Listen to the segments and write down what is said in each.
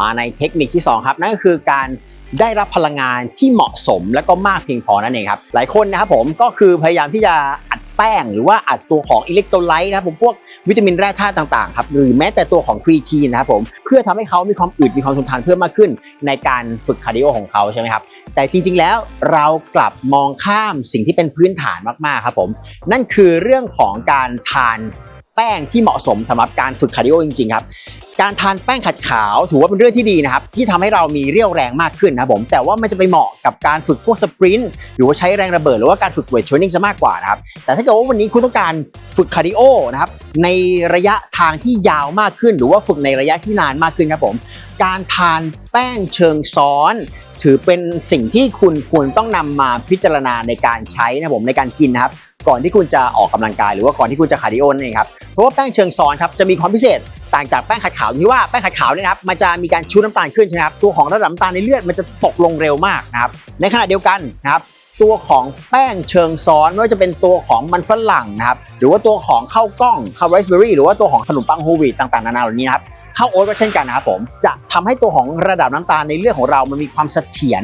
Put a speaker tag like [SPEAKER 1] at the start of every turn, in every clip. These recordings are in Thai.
[SPEAKER 1] มาในเทคนิคที่ 2 ครับ นั่นก็คือการได้รับพลังงานที่เหมาะสมและก็มากเพียงพอนั่นเองครับ หลายคนนะครับผมก็คือพยายามที่จะอัดแป้ง หรือว่าอัดตัวของอิเล็กโทรไลต์นะครับผมพวกวิตามินแร่ธาตุต่างๆครับหรือแม้แต่ตัวของครีทีนนะครับผมเพื่อทำให้เขามีความอึดมีความทนทานเพิ่มมากขึ้น ในการฝึกคาร์ดิโอของเขาใช่ไหมครับแต่จริงๆแล้วเรากลับมองข้ามสิ่งที่เป็นพื้นฐานมากๆครับผมนั่นคือเรื่องของการทานแป้งที่เหมาะสมสำหรับการฝึกคาร์ดิโอจริงๆครับ การทานแป้งขัดขาว ถือว่าเป็นเรื่องที่ดีนะครับที่ทำให้เรามีเรี่ยวแรงมากขึ้นนะครับผมแต่ว่ามันจะไปเหมาะกับการฝึกพวกสปรินต์หรือว่าใช้แรงระเบิดหรือว่าการฝึกเวทเทรนนิ่งซะมากกว่านะครับแต่ถ้าเกิดว่าวันนี้คุณต้องการฝึกคาร์ดิโอนะครับในระยะทางที่ยาวมากขึ้น หรือว่าฝึกในระยะที่นานมากขึ้นครับผมการทานแป้งเชิงซ้อน ถือเป็นสิ่งที่คุณควรต้องนำมาพิจารณาในการใช้นะครับผมในการกินนะครับก่อนที่คุณจะออกกำลังกายหรือว่าก่อนที่คุณจะคาร์ดิโอนั่นเองครับเพราะว่าแป้งเชิงซ้อนครับจะมีความพิเศษ ต่างจากแป้งขัดขาวที่ว่าแป้งขัดขาวเนี่ยนะครับมันจะมีการชูน้ำตาลขึ้นใช่ไหมครับตัวของระดับน้ำตาลในเลือดมันจะตกลงเร็วมากนะครับในขณะเดียวกันนะครับตัวของแป้งเชิงซ้อนไม่ว่าจะเป็นตัวของมันฝรั่งนะครับหรือว่าตัวของข้าวกล้องข้าวไรซ์เบอร์รี่หรือว่าตัวของขนมปังโฮลวีตต่างๆนานาเหล่านี้นะครับข้าวโอ๊ตก็เช่นกันนะครับผมจะทำให้ตัวของระดับน้ำตาลในเลือดของเรามันมีความเสถียร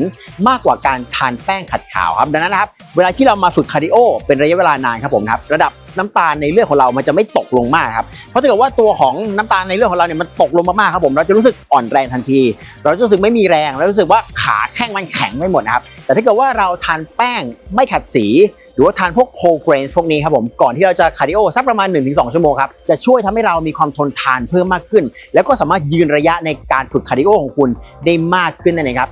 [SPEAKER 1] มากกว่าการทานแป้งขัดขาวครับดังนั้นนะครับเวลาที่เรามาฝึกคาร์ดิโอเป็นระยะเวลานานครับผมครับระดับ น้ำตาลในเลือดของเรามันจะไม่ตกลงมากครับเพราะถ้าเกิดว่าตัวของน้ำตาลในเลือดของเราเนี่ยมันตกลงมากๆครับผมเราจะรู้สึกอ่อนแรงทันที เราจะรู้สึกไม่มีแรงแล้วรู้สึกว่าขาแข้งมันแข็งไม่หมดนะครับแต่ถ้าเกิดว่าเราทานแป้งไม่ขัดสี หรือว่าทานพวกโ h เกรนส์พวกนี้ครับผมก่อนที่เราจะคาร์ดิโอสักประมาณ 1-2 ชั่วโมงครับจะช่วยทำให้เรามีความทนทานเพิ่มมากขึ้น แล้วก็สามารถยืนระยะในการฝึกคาร์ดิโอของคุณได้มากขึ้นนั่นเองครับ